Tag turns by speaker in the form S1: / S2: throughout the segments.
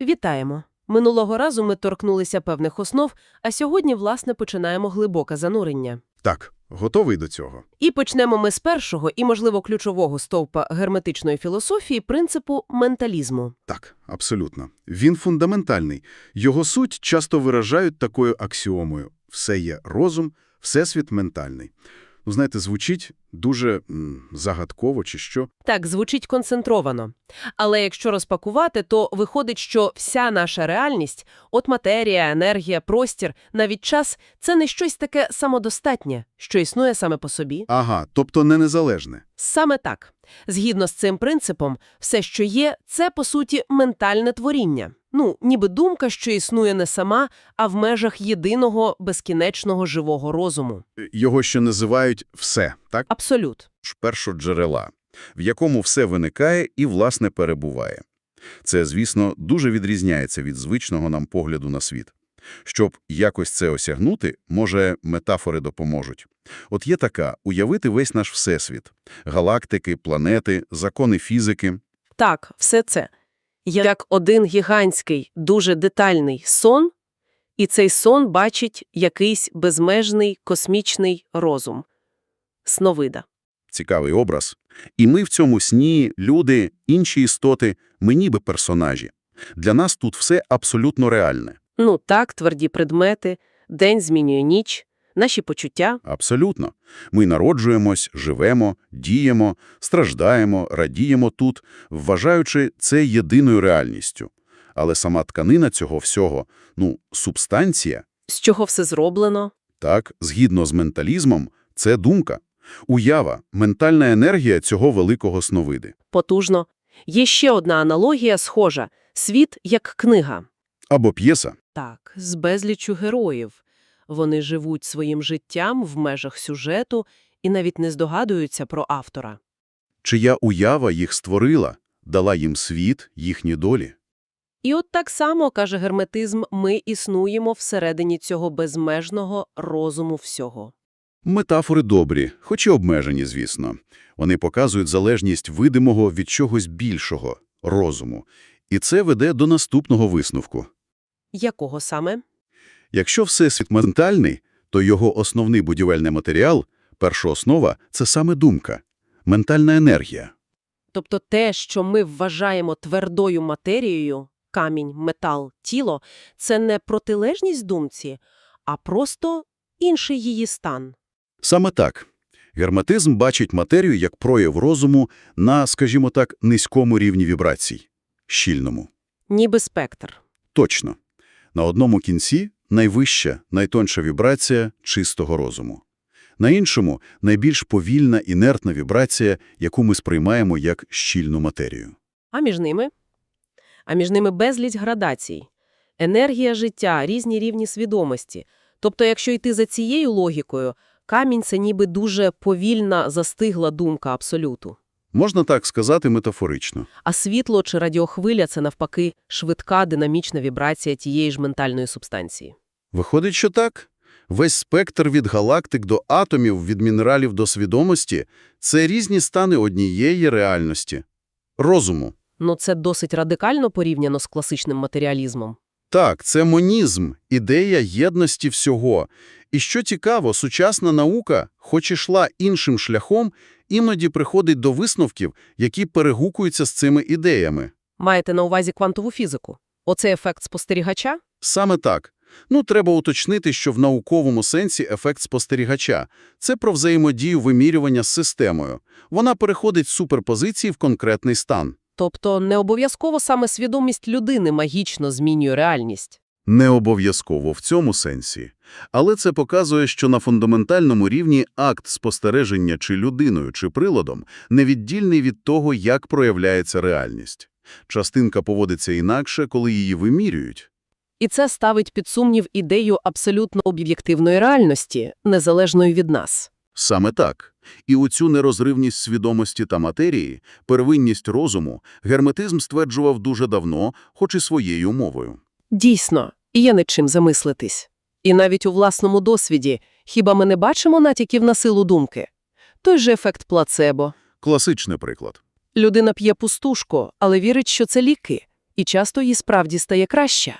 S1: Вітаємо! Минулого разу ми торкнулися певних основ, а сьогодні, власне, починаємо глибоке занурення.
S2: Так, готовий до цього.
S1: І почнемо ми з першого і, можливо, ключового стовпа герметичної філософії – принципу менталізму.
S2: Так, абсолютно. Він фундаментальний. Його суть часто виражають такою аксіомою. Все є розум, всесвіт ментальний. Ну, знаєте, звучить дуже м, загадково чи що.
S1: Так, звучить концентровано. Але якщо розпакувати, то виходить, що вся наша реальність – от матерія, енергія, простір, навіть час – це не щось таке самодостатнє, що існує саме по собі.
S2: Ага, тобто не незалежне.
S1: Саме так. Згідно з цим принципом, все, що є, це, по суті, ментальне творіння. Ну, ніби думка, що існує не сама, а в межах єдиного, безкінечного живого розуму.
S2: Його ще називають «все», так?
S1: Абсолют.
S2: першоджерела, в якому все виникає і, власне, перебуває. Це, звісно, дуже відрізняється від звичного нам погляду на світ. Щоб якось це осягнути, може, метафори допоможуть. От є така – уявити весь наш всесвіт – галактики, планети, закони фізики.
S1: Так, все це. Як один гігантський, дуже детальний сон, і цей сон бачить якийсь безмежний космічний розум. Сновида.
S2: Цікавий образ. І ми в цьому сні, люди, інші істоти, ми ніби персонажі. Для нас тут все абсолютно реальне.
S1: Ну так, тверді предмети, день змінює ніч, наші почуття.
S2: Абсолютно. Ми народжуємось, живемо, діємо, страждаємо, радіємо тут, вважаючи це єдиною реальністю. Але сама тканина цього всього, ну, субстанція,
S1: З чого все зроблено?
S2: так, згідно з менталізмом, це думка. Уява, ментальна енергія цього великого сновиди.
S1: Потужно. Є ще одна аналогія схожа – світ як книга.
S2: Або п'єса.
S1: Так, з безліччю героїв. Вони живуть своїм життям в межах сюжету і навіть не здогадуються про автора.
S2: Чия уява їх створила, дала їм світ, їхні долі.
S1: І от так само, каже герметизм, ми існуємо всередині цього безмежного розуму всього.
S2: Метафори добрі, хоч і обмежені, звісно. Вони показують залежність видимого від чогось більшого – розуму. І це веде до наступного висновку.
S1: Якого саме?
S2: Якщо всесвіт ментальний, то його основний будівельний матеріал, перша основа – це саме думка, ментальна енергія.
S1: Тобто те, що ми вважаємо твердою матерією – камінь, метал, тіло – це не протилежність думці, а просто інший її стан.
S2: Саме так. Герметизм бачить матерію як прояв розуму на, скажімо так, низькому рівні вібрацій – щільному.
S1: Ніби спектр.
S2: Точно. На одному кінці – найвища, найтонша вібрація чистого розуму. На іншому – найбільш повільна, інертна вібрація, яку ми сприймаємо як щільну матерію.
S1: А між ними? А між ними безліч градацій. Енергія життя, різні рівні свідомості. Тобто, якщо йти за цією логікою, камінь – це ніби дуже повільна, застигла думка абсолюту.
S2: Можна так сказати метафорично.
S1: А світло чи радіохвиля – це, навпаки, швидка динамічна вібрація тієї ж ментальної субстанції.
S2: Виходить, що так. Весь спектр від галактик до атомів, від мінералів до свідомості – це різні стани однієї реальності. Розуму.
S1: Ну, це досить радикально порівняно з класичним матеріалізмом.
S2: Так, це монізм, ідея єдності всього. І що цікаво, сучасна наука, хоч і йшла іншим шляхом, іноді приходить до висновків, які перегукуються з цими ідеями.
S1: Маєте на увазі квантову фізику? Оцей ефект спостерігача?
S2: Саме так. Ну, треба уточнити, що в науковому сенсі ефект спостерігача – це про взаємодію вимірювання з системою. Вона переходить з суперпозиції в конкретний стан.
S1: Тобто не обов'язково саме свідомість людини магічно змінює реальність.
S2: Не обов'язково в цьому сенсі. Але це показує, що на фундаментальному рівні акт спостереження чи людиною, чи приладом невіддільний від того, як проявляється реальність. Частинка поводиться інакше, коли її вимірюють.
S1: І це ставить під сумнів ідею абсолютно об'єктивної реальності, незалежної від нас.
S2: Саме так. І у цю нерозривність свідомості та матерії, первинність розуму, герметизм стверджував дуже давно, хоч і своєю мовою.
S1: Дійсно, і є над чим замислитись. І навіть у власному досвіді хіба ми не бачимо натяків на силу думки? Той же ефект плацебо.
S2: Класичний приклад.
S1: Людина п'є пустушку, але вірить, що це ліки. І часто їй справді стає краще.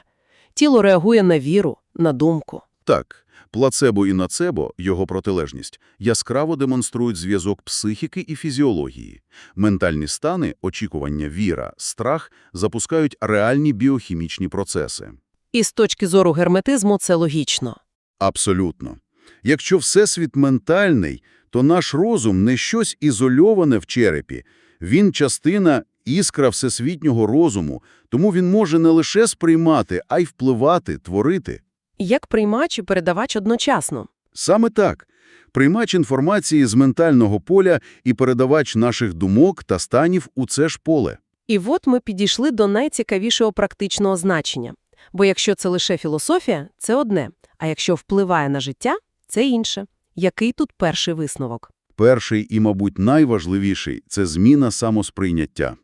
S1: Тіло реагує на віру, на думку.
S2: Так, плацебо і нацебо, його протилежність, яскраво демонструють зв'язок психіки і фізіології. Ментальні стани, очікування, віра, страх запускають реальні біохімічні процеси.
S1: І з точки зору герметизму це логічно.
S2: Абсолютно. Якщо всесвіт ментальний, то наш розум не щось ізольоване в черепі. Він частина іскра всесвітнього розуму, тому він може не лише сприймати, а й впливати, творити.
S1: Як приймач і передавач одночасно.
S2: Саме так. Приймач інформації з ментального поля і передавач наших думок та станів у це ж поле.
S1: І от ми підійшли до найцікавішого практичного значення. Бо якщо це лише філософія, це одне, а якщо впливає на життя, це інше. Який тут перший висновок?
S2: Перший і, мабуть, найважливіший – це зміна самосприйняття.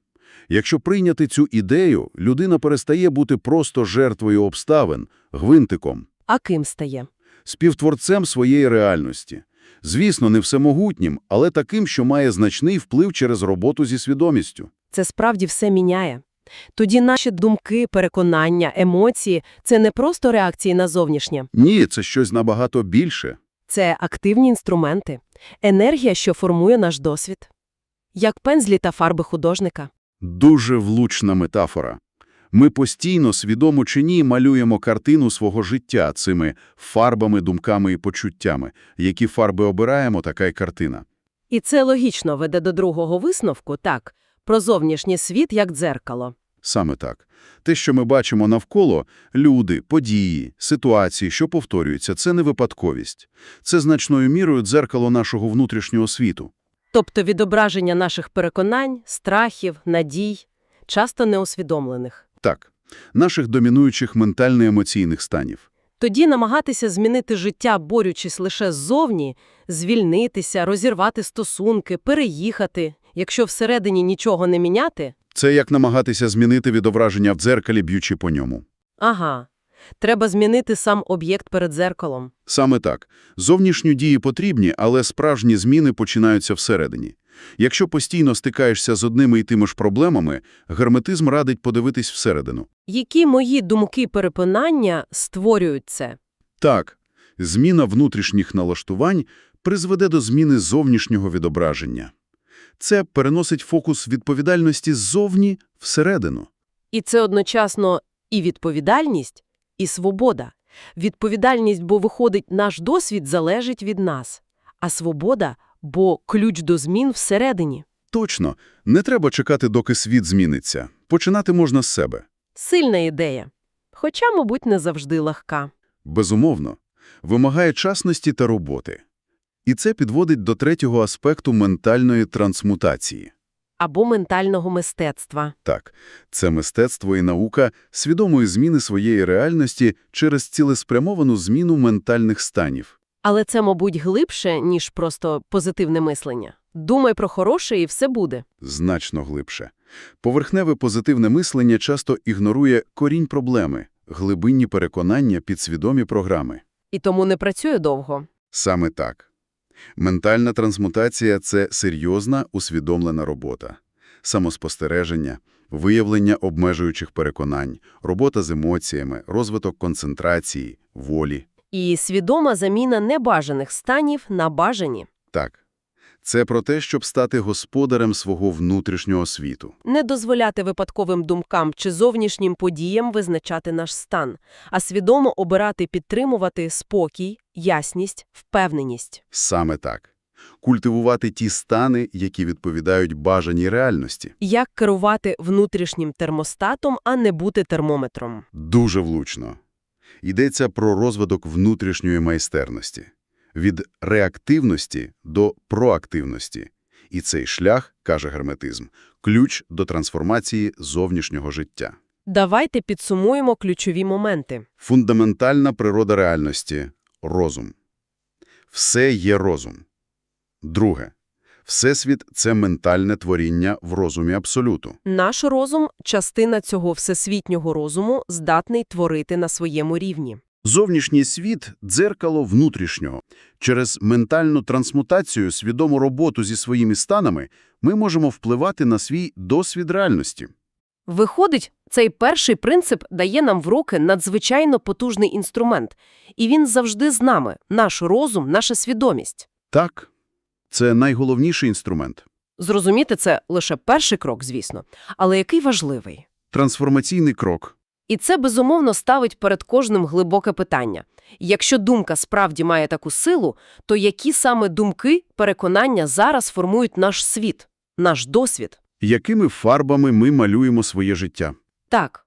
S2: Якщо прийняти цю ідею, людина перестає бути просто жертвою обставин, гвинтиком,
S1: А ким стає?
S2: співтворцем своєї реальності. Звісно, не всемогутнім, але таким, що має значний вплив через роботу зі свідомістю.
S1: Це справді все міняє. Тоді наші думки, переконання, емоції – це не просто реакції на зовнішнє.
S2: Ні, це щось набагато більше.
S1: Це активні інструменти, енергія, що формує наш досвід. Як пензлі та фарби художника.
S2: Дуже влучна метафора. Ми постійно, свідомо чи ні, малюємо картину свого життя цими фарбами, думками і почуттями. Які фарби обираємо, така й картина.
S1: І це логічно веде до другого висновку, так, про зовнішній світ як дзеркало.
S2: Саме так. Те, що ми бачимо навколо – люди, події, ситуації, що повторюються – це не випадковість. Це значною мірою дзеркало нашого внутрішнього світу.
S1: Тобто відображення наших переконань, страхів, надій, часто неусвідомлених.
S2: Так, наших домінуючих ментально-емоційних станів.
S1: Тоді намагатися змінити життя, борючись лише ззовні, звільнитися, розірвати стосунки, переїхати, якщо всередині нічого не міняти –
S2: Це як намагатися змінити відображення в дзеркалі, б'ючи по ньому.
S1: ага, треба змінити сам об'єкт перед дзеркалом.
S2: Саме так. Зовнішні дії потрібні, але справжні зміни починаються всередині. Якщо постійно стикаєшся з одними і тими ж проблемами, герметизм радить подивитись всередину.
S1: Які мої думки переконання створюють це?
S2: Так, зміна внутрішніх налаштувань призведе до зміни зовнішнього відображення. Це переносить фокус відповідальності ззовні всередину.
S1: І це одночасно і відповідальність, і свобода. Відповідальність, бо виходить, наш досвід залежить від нас, а свобода, бо ключ до змін всередині.
S2: Точно, не треба чекати, доки світ зміниться. Починати можна з себе.
S1: Сильна ідея. Хоча, мабуть, не завжди легка.
S2: Безумовно, вимагає часності та роботи. І це підводить до третього аспекту ментальної трансмутації.
S1: Або ментального мистецтва.
S2: Так, це мистецтво і наука свідомої зміни своєї реальності через цілеспрямовану зміну ментальних станів.
S1: Але це, мабуть, глибше, ніж просто позитивне мислення. Думай про хороше і все буде.
S2: Значно глибше. Поверхневе позитивне мислення часто ігнорує корінь проблеми, глибинні переконання, підсвідомі програми.
S1: І тому не працює довго.
S2: Саме так. Ментальна трансмутація – це серйозна, усвідомлена робота. Самоспостереження, виявлення обмежуючих переконань, робота з емоціями, розвиток концентрації, волі.
S1: І свідома заміна небажаних станів на бажані.
S2: Так. Це про те, щоб стати господарем свого внутрішнього світу.
S1: Не дозволяти випадковим думкам чи зовнішнім подіям визначати наш стан, а свідомо обирати підтримувати спокій, ясність, впевненість.
S2: Саме так. Культивувати ті стани, які відповідають бажаній реальності.
S1: Як керувати внутрішнім термостатом, а не бути термометром.
S2: Дуже влучно. Йдеться про розвиток внутрішньої майстерності. Від реактивності до проактивності. І цей шлях, каже герметизм, ключ до трансформації зовнішнього життя.
S1: Давайте підсумуємо ключові моменти.
S2: Фундаментальна природа реальності – розум. Все є розум. Друге. Всесвіт – це ментальне творіння в розумі абсолюту.
S1: Наш розум, частина цього всесвітнього розуму, здатний творити на своєму рівні.
S2: Зовнішній світ – дзеркало внутрішнього. Через ментальну трансмутацію, свідому роботу зі своїми станами ми можемо впливати на свій досвід реальності.
S1: Виходить, цей перший принцип дає нам в руки надзвичайно потужний інструмент, і він завжди з нами, наш розум, наша свідомість.
S2: Так, це найголовніший інструмент.
S1: Зрозуміти це лише перший крок, звісно, але який важливий.
S2: Трансформаційний крок.
S1: І це, безумовно, ставить перед кожним глибоке питання. Якщо думка справді має таку силу, то які саме думки, переконання зараз формують наш світ, наш досвід?
S2: Якими фарбами ми малюємо своє життя?
S1: Так.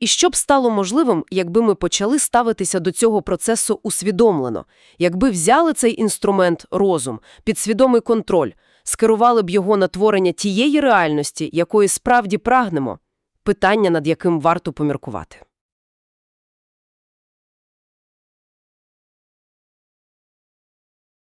S1: І що б стало можливим, якби ми почали ставитися до цього процесу усвідомлено, якби взяли цей інструмент розум, підсвідомий контроль, скерували б його на творення тієї реальності, якої справді прагнемо, питання, над яким варто поміркувати.